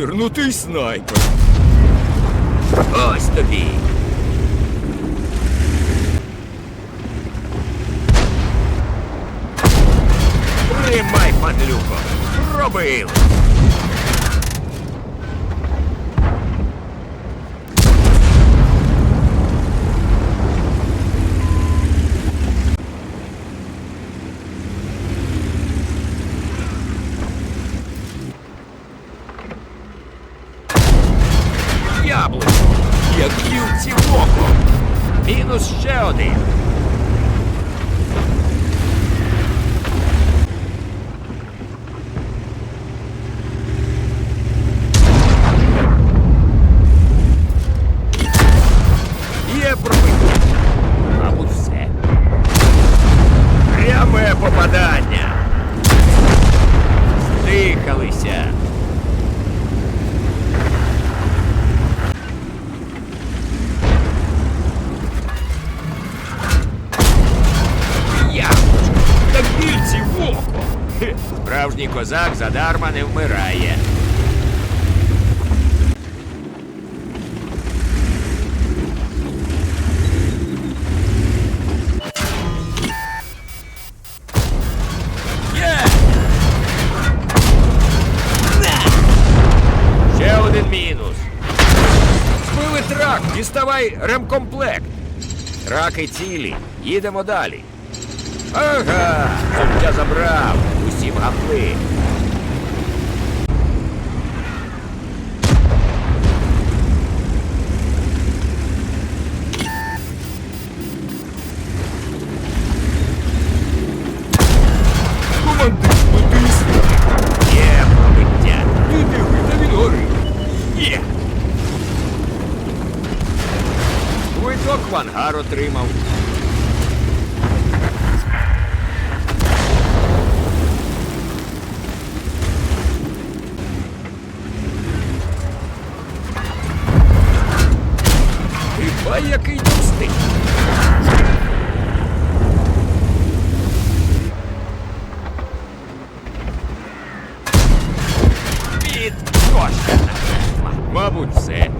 Жирнутий снайпер. Ось тобі. Тримай, падлюко. Робили. Яблуко. Як гілці в око. Мінус ще один. Є пробиття. Мабуть, все. Пряме попадання. Здихалися. Справжній козак задарма не вмирає. Ще один мінус. Збили трак, діставай ремкомплект. Траки цілі, їдемо далі. Ага, життя забрав, усім гапли. Командир, ну ти снайпер. Є пробиття. Ти диви, та він горить. Є. Квиток в Хіба який. Підкошена. Мабуть, все.